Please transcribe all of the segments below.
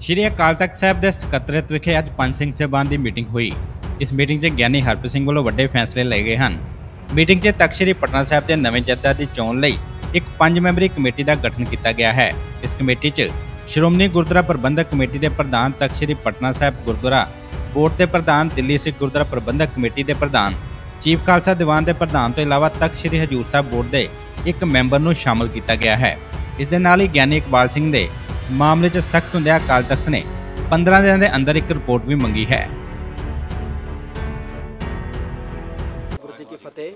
ਸ਼੍ਰੀ ਅਕਾਲ ਤਖਤ ਸਾਹਿਬ ਦੇ ਸਕੱਤਰੇਤ ਵਿਖੇ ਅੱਜ ਪੰਜ ਸਿੰਘ ਸਾਹਿਬਾਨ ਦੀ ਮੀਟਿੰਗ ਹੋਈ। ਇਸ ਮੀਟਿੰਗ 'ਚ ਗਿਆਨੀ ਹਰਪ੍ਰੀਤ ਸਿੰਘ ਵੱਲੋਂ ਵੱਡੇ ਫੈਸਲੇ ਲਏ ਗਏ ਹਨ। ਮੀਟਿੰਗ 'ਚ ਤਖਤ ਸ਼੍ਰੀ ਪਟਨਾ ਸਾਹਿਬ ਦੇ ਨਵੇਂ ਜੱਥਾ ਦੀ ਚੋਣ ਲਈ ਇੱਕ ਪੰਜ ਮੈਂਬਰੀ ਕਮੇਟੀ ਦਾ ਗਠਨ ਕੀਤਾ ਗਿਆ ਹੈ। ਇਸ ਕਮੇਟੀ 'ਚ ਸ਼੍ਰੋਮਣੀ ਗੁਰਦੁਆਰਾ ਪ੍ਰਬੰਧਕ ਕਮੇਟੀ ਦੇ ਪ੍ਰਧਾਨ ਤਖਤ ਸ਼੍ਰੀ ਪਟਨਾ ਸਾਹਿਬ ਗੁਰਦੁਆਰਾ, ਬੋਰਡ ਦੇ ਪ੍ਰਧਾਨ ਦਿੱਲੀ ਸਿੱਖ ਗੁਰਦੁਆਰਾ ਪ੍ਰਬੰਧਕ ਕਮੇਟੀ ਦੇ ਪ੍ਰਧਾਨ, ਚੀਫ ਖਾਲਸਾ ਦੀਵਾਨ ਦੇ ਪ੍ਰਧਾਨ ਤੋਂ ਇਲਾਵਾ ਤਖਤ ਸ਼੍ਰੀ ਹਜੂਰ ਸਾਹਿਬ ਬੋਰਡ ਦੇ ਇੱਕ ਮੈਂਬਰ ਨੂੰ ਸ਼ਾਮਲ ਕੀਤਾ ਗਿਆ ਹੈ। ਇਸ ਦੇ ਨਾਲ ਹੀ ਗਿਆਨੀ ਇਕਬਾਲ ਸਿੰਘ ਦੇ ਮਾਮਲੇ 'ਚ ਸਖਤ ਹੁੰਦਿਆਂ ਅਕਾਲ ਤਖਤ ਨੇ 15 ਦਿਨਾਂ ਦੇ ਅੰਦਰ ਇੱਕ ਰਿਪੋਰਟ ਵੀ ਮੰਗੀ ਹੈ। ਗੁਰੂ ਜੀ ਕੀ ਫਤਿਹ।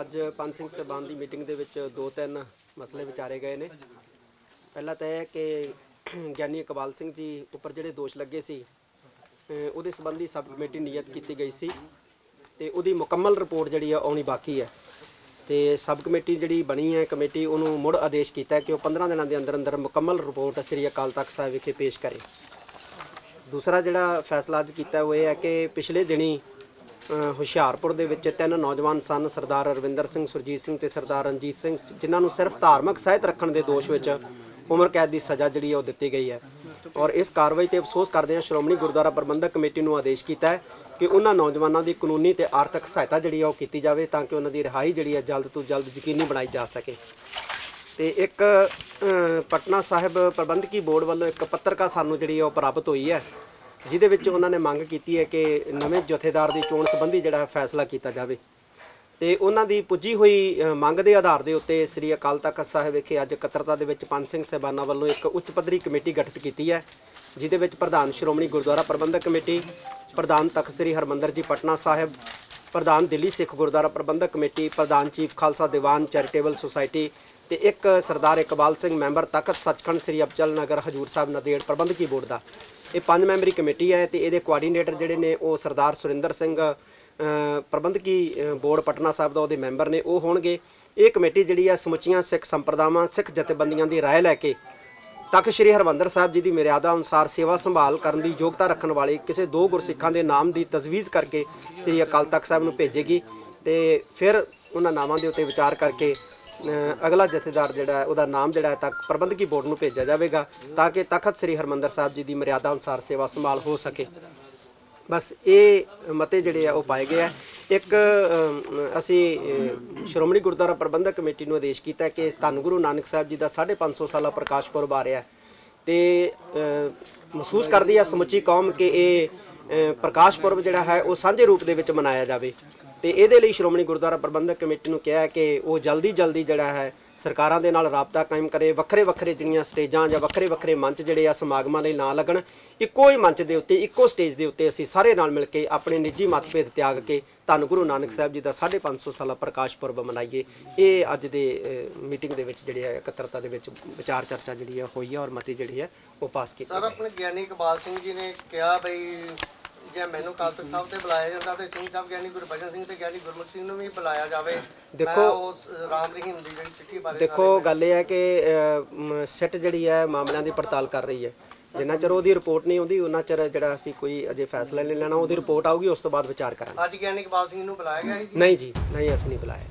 ਅੱਜ ਪੰਜ ਸਿੰਘ ਸਾਹਿਬਾਨ ਦੀ ਮੀਟਿੰਗ ਦੇ ਵਿੱਚ ਦੋ ਤਿੰਨ ਮਸਲੇ ਵਿਚਾਰੇ ਗਏ ਨੇ। ਪਹਿਲਾ ਤਾਂ ਇਹ ਹੈ ਕਿ ਗਿਆਨੀ ਇਕਬਾਲ ਸਿੰਘ ਜੀ ਉੱਪਰ ਜਿਹੜੇ ਦੋਸ਼ ਲੱਗੇ ਸੀ ਉਹਦੇ ਸੰਬੰਧੀ ਸਬ ਕਮੇਟੀ ਨਿਯਤ ਕੀਤੀ ਗਈ ਸੀ ਤੇ ਉਹਦੀ ਮੁਕੰਮਲ ਰਿਪੋਰਟ ਜਿਹੜੀ ਆ ਆਉਣੀ ਬਾਕੀ ਹੈ। ਤੇ ਸਬ ਕਮੇਟੀ ਜਿਹੜੀ ਬਣੀ ਹੈ ਕਮੇਟੀ, ਉਹਨੂੰ ਮੁੜ ਆਦੇਸ਼ ਕੀਤਾ ਕਿ ਉਹ 15 ਦਿਨਾਂ ਦੇ ਅੰਦਰ ਅੰਦਰ ਮੁਕੰਮਲ ਰਿਪੋਰਟ ਸ੍ਰੀ ਅਕਾਲ ਤਖਤ ਸਾਹਿਬ ਵਿਖੇ ਪੇਸ਼ ਕਰੇ। ਦੂਸਰਾ ਜਿਹੜਾ ਫੈਸਲਾ ਅੱਜ ਕੀਤਾ ਉਹ ਇਹ ਹੈ ਕਿ ਪਿਛਲੇ ਦਿਨੀ ਹੁਸ਼ਿਆਰਪੁਰ ਦੇ ਵਿੱਚ ਤਿੰਨ ਨੌਜਵਾਨ ਸਨ, ਸਰਦਾਰ ਅਰਵਿੰਦਰ ਸਿੰਘ, ਸੁਰਜੀਤ ਸਿੰਘ ਤੇ ਸਰਦਾਰ ਰਣਜੀਤ ਸਿੰਘ, ਜਿਨ੍ਹਾਂ ਨੂੰ ਸਿਰਫ ਧਾਰਮਿਕ ਸਹਿਤ ਰੱਖਣ ਦੇ ਦੋਸ਼ ਵਿੱਚ ਉਮਰ ਕੈਦ ਦੀ ਸਜ਼ਾ ਜਿਹੜੀ ਹੈ ਉਹ ਦਿੱਤੀ ਗਈ ਹੈ। ਔਰ ਇਸ ਕਾਰਵਾਈ ਤੇ ਅਫਸੋਸ ਕਰਦੇ ਹਾਂ ਸ਼੍ਰੋਮਣੀ ਗੁਰਦੁਆਰਾ ਪ੍ਰਬੰਧਕ ਕਮੇਟੀ ਨੂੰ ਆਦੇਸ਼ ਕੀਤਾ ਹੈ ਕਿ ਉਹਨਾਂ ਨੌਜਵਾਨਾਂ ਦੀ ਕਾਨੂੰਨੀ ਤੇ ਆਰਥਿਕ ਸਹਾਇਤਾ ਜਿਹੜੀ ਆ ਉਹ ਕੀਤੀ ਜਾਵੇ ਤਾਂ ਕਿ ਉਹਨਾਂ ਦੀ ਰਿਹਾਈ ਜਿਹੜੀ ਹੈ ਜਲਦ ਤੋਂ ਜਲਦ ਯਕੀਨੀ ਬਣਾਈ ਜਾ ਸਕੇ। ਤੇ ਇੱਕ ਪਟਨਾ ਸਾਹਿਬ ਪ੍ਰਬੰਧਕੀ ਬੋਰਡ ਵੱਲੋਂ ਇੱਕ ਪੱਤਰਕਾ ਸਾਨੂੰ ਜਿਹੜੀ ਉਹ ਪ੍ਰਾਪਤ ਹੋਈ ਹੈ, ਜਿਹਦੇ ਵਿੱਚ ਉਹਨਾਂ ਨੇ ਮੰਗ ਕੀਤੀ ਹੈ ਕਿ ਨਵੇਂ ਜਥੇਦਾਰ ਦੀ ਚੋਣ ਸੰਬੰਧੀ ਜਿਹੜਾ ਫੈਸਲਾ ਕੀਤਾ ਜਾਵੇ। ਤੇ ਉਹਨਾਂ ਦੀ ਪੁੱਜੀ ਹੋਈ ਮੰਗ ਦੇ ਆਧਾਰ ਦੇ ਉੱਤੇ ਸ੍ਰੀ ਅਕਾਲ ਤਖਤ ਸਾਹਿਬ ਵਿਖੇ ਅੱਜ ਇਕੱਤਰਤਾ ਦੇ ਵਿੱਚ ਪੰਜ ਸਿੰਘ ਸਹਿਬਾਨਾਂ ਵੱਲੋਂ ਇੱਕ ਉੱਚ ਪੱਧਰੀ ਕਮੇਟੀ ਗਠਿਤ ਕੀਤੀ ਹੈ, ਜਿਹਦੇ ਵਿੱਚ ਪ੍ਰਧਾਨ ਸ਼੍ਰੋਮਣੀ ਗੁਰਦੁਆਰਾ ਪ੍ਰਬੰਧਕ ਕਮੇਟੀ, ਪ੍ਰਧਾਨ ਤਖਤ ਸ੍ਰੀ ਹਰਮੰਦਰ ਜੀ ਪਟਨਾ ਸਾਹਿਬ, ਪ੍ਰਧਾਨ ਦਿੱਲੀ ਸਿੱਖ ਗੁਰਦੁਆਰਾ ਪ੍ਰਬੰਧਕ ਕਮੇਟੀ, ਪ੍ਰਧਾਨ chief Khalsa Diwan charitable society ਤੇ ਇੱਕ ਸਰਦਾਰ ਇਕਬਾਲ ਸਿੰਘ ਮੈਂਬਰ ਤਖਤ ਸੱਚਖੰਡ ਸ੍ਰੀ ਅਬਚਲ ਨਗਰ ਹਜੂਰ ਸਾਹਿਬ ਨਦੇੜ ਪ੍ਰਬੰਧਕੀ ਬੋਰਡ ਦਾ। ਇਹ ਪੰਜ ਮੈਂਬਰੀ ਕਮੇਟੀ ਹੈ ਤੇ ਇਹਦੇ ਕੋਆਰਡੀਨੇਟਰ ਜਿਹੜੇ ਨੇ ਉਹ ਸਰਦਾਰ ਸੁਰਿੰਦਰ ਸਿੰਘ ਪ੍ਰਬੰਧਕੀ ਬੋਰਡ ਪਟਨਾ ਸਾਹਿਬ ਦਾ ਉਹਦੇ ਮੈਂਬਰ ਨੇ, ਉਹ ਹੋਣਗੇ। ਇਹ ਕਮੇਟੀ ਜਿਹੜੀ ਹੈ ਸਮੁੱਚੀਆਂ ਸਿੱਖ ਸੰਪਰਦਾਵਾਂ, ਸਿੱਖ ਜਥੇਬੰਦੀਆਂ ਦੀ ਰਾਏ ਲੈ ਕੇ ਤਖਤ ਸ੍ਰੀ ਹਰਮੰਦਰ ਸਾਹਿਬ ਜੀ ਦੀ ਮਰਿਆਦਾ ਅਨੁਸਾਰ ਸੇਵਾ ਸੰਭਾਲ ਕਰਨ ਦੀ ਯੋਗਤਾ ਰੱਖਣ ਵਾਲੇ ਕਿਸੇ ਦੋ ਗੁਰਸਿੱਖਾਂ ਦੇ ਨਾਮ ਦੀ ਤਜਵੀਜ਼ ਕਰਕੇ ਸ੍ਰੀ ਅਕਾਲ ਤਖਤ ਸਾਹਿਬ ਨੂੰ ਭੇਜੇਗੀ ਤੇ ਫਿਰ ਉਹਨਾਂ ਨਾਵਾਂ ਦੇ ਉੱਤੇ ਵਿਚਾਰ ਕਰਕੇ ਅਗਲਾ ਜਥੇਦਾਰ ਜਿਹੜਾ, ਉਹਦਾ ਨਾਮ ਜਿਹੜਾ ਤੱਕ ਪ੍ਰਬੰਧਕੀ ਬੋਰਡ ਨੂੰ ਭੇਜਿਆ ਜਾਵੇਗਾ ਤਾਂ ਕਿ ਤਖਤ ਸ੍ਰੀ ਹਰਮੰਦਰ ਸਾਹਿਬ ਜੀ ਦੀ ਮਰਿਆਦਾ ਅਨੁਸਾਰ ਸੇਵਾ ਸੰਭਾਲ ਹੋ ਸਕੇ। ਬਸ ਇਹ ਮਤੇ ਜਿਹੜੇ ਆ ਉਹ ਪਾਏ ਗਏ ਆ। ਇੱਕ ਅਸੀਂ ਸ਼੍ਰੋਮਣੀ ਗੁਰਦੁਆਰਾ ਪ੍ਰਬੰਧਕ ਕਮੇਟੀ ਨੂੰ ਆਦੇਸ਼ ਕੀਤਾ ਕਿ ਧੰਨ ਗੁਰੂ ਨਾਨਕ ਸਾਹਿਬ ਜੀ ਦਾ 550 ਸਾਲਾ ਪ੍ਰਕਾਸ਼ ਪੁਰਬ ਆ ਰਿਹਾ ਹੈ। ਤੇ ਮਹਿਸੂਸ ਕਰਦੀ ਹੈ ਸਮੁੱਚੀ ਕੌਮ ਕਿ ਇਹ ਪ੍ਰਕਾਸ਼ ਪੁਰਬ ਜਿਹੜਾ ਹੈ ਉਹ ਸਾਂਝੇ ਰੂਪ ਦੇ ਵਿੱਚ ਮਨਾਇਆ ਜਾਵੇ। ਤੇ ਇਹਦੇ ਲਈ ਸ਼੍ਰੋਮਣੀ ਗੁਰਦੁਆਰਾ ਪ੍ਰਬੰਧਕ ਕਮੇਟੀ ਨੂੰ ਕਿਹਾ ਕਿ ਉਹ ਜਲਦੀ ਜਲਦੀ ਜਿਹੜਾ ਹੈ ਸਰਕਾਰਾਂ ਦੇ ਨਾਲ ਰਾਬਤਾ ਕਾਇਮ ਕਰੇ ਵੱਖਰੇ ਵੱਖਰੇ ਜਿਹੜੀਆਂ ਸਟੇਜਾਂ ਜਾਂ ਵੱਖਰੇ ਵੱਖਰੇ ਮੰਚ ਜਿਹੜੇ ਆ ਸਮਾਗਮਾਂ ਲਈ ਨਾ ਲੱਗਣ ਇੱਕੋ ਹੀ ਮੰਚ ਦੇ ਉੱਤੇ ਇੱਕੋ ਸਟੇਜ ਦੇ ਉੱਤੇ ਅਸੀਂ ਸਾਰੇ ਨਾਲ ਮਿਲ ਕੇ ਆਪਣੇ ਨਿੱਜੀ ਮਤਭੇਦ ਤਿਆਗ ਕੇ ਧੰਨ ਗੁਰੂ ਨਾਨਕ ਸਾਹਿਬ ਜੀ ਦਾ 550 ਸਾਲਾ ਪ੍ਰਕਾਸ਼ ਪੁਰਬ ਮਨਾਈਏ। ਇਹ ਅੱਜ ਦੇ ਮੀਟਿੰਗ ਦੇ ਵਿੱਚ ਜਿਹੜੀ ਹੈ ਇਕੱਤਰਤਾ ਦੇ ਵਿੱਚ ਵਿਚਾਰ ਚਰਚਾ ਜਿਹੜੀ ਹੈ ਹੋਈ ਹੈ ਔਰ ਮਤੀ ਜਿਹੜੀ ਹੈ ਉਹ ਪਾਸ ਕੀਤੀ ਸਰ ਆਪਣੇ ਗਿਆਨੀ ਇਕਬਾਲ ਸਿੰਘ ਜੀ ਨੇ ਕਿਹਾ ਬਈ ਜੇ ਮੈਨੂੰ ਕਾਲ ਤਖਤ ਸਾਹਿਬ ਤੇ ਬੁਲਾਇਆ ਜਾਂਦਾ ਤੇ ਸਿੰਘ ਸਾਹਿਬ ਗਿਆਨੀ ਗੁਰਬਚਨ ਸਿੰਘ ਤੇ ਗਿਆਨੀ ਗੁਰਮੁਖ ਸਿੰਘ ਨੂੰ ਵੀ ਬੁਲਾਇਆ ਜਾਵੇ ਦੇਖੋ- ਮੈਂ ਉਸ ਰਾਮ ਰਹੀਮ ਦੀ ਜਿਹੜੀ ਚਿੱਠੀ ਬਾਰੇ ਦੇਖੋ ਗੱਲ ਇਹ ਹੈ ਕਿ ਸਿੱਟ ਜਿਹੜੀ ਹੈ ਮਾਮਲਿਆਂ ਦੀ ਪੜਤਾਲ ਕਰ ਰਹੀ ਹੈ। ਜਿੰਨਾ ਚਿਰ ਉਹਦੀ ਰਿਪੋਰਟ ਨਹੀਂ ਆਉਂਦੀ ਉਹਨਾਂ ਚਿਰ ਜਿਹੜਾ ਅਸੀਂ ਕੋਈ ਅਜੇ ਫੈਸਲਾ ਨਹੀਂ ਲੈਣਾ ਉਹਦੀ ਰਿਪੋਰਟ ਆਊਗੀ ਉਸ ਤੋਂ ਬਾਅਦ ਵਿਚਾਰ ਕਰਾਂਗੇ। ਅੱਜ ਗਿਆਨੀ ਇਕਬਾਲ ਸਿੰਘ ਨੂੰ ਬੁਲਾਇਆ ਗਿਆ ਜੀ? ਨਹੀਂ ਜੀ ਨਹੀਂ ਅਸੀਂ ਨਹੀਂ ਬੁਲਾਇਆ।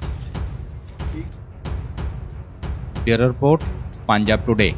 Bureau report Punjab today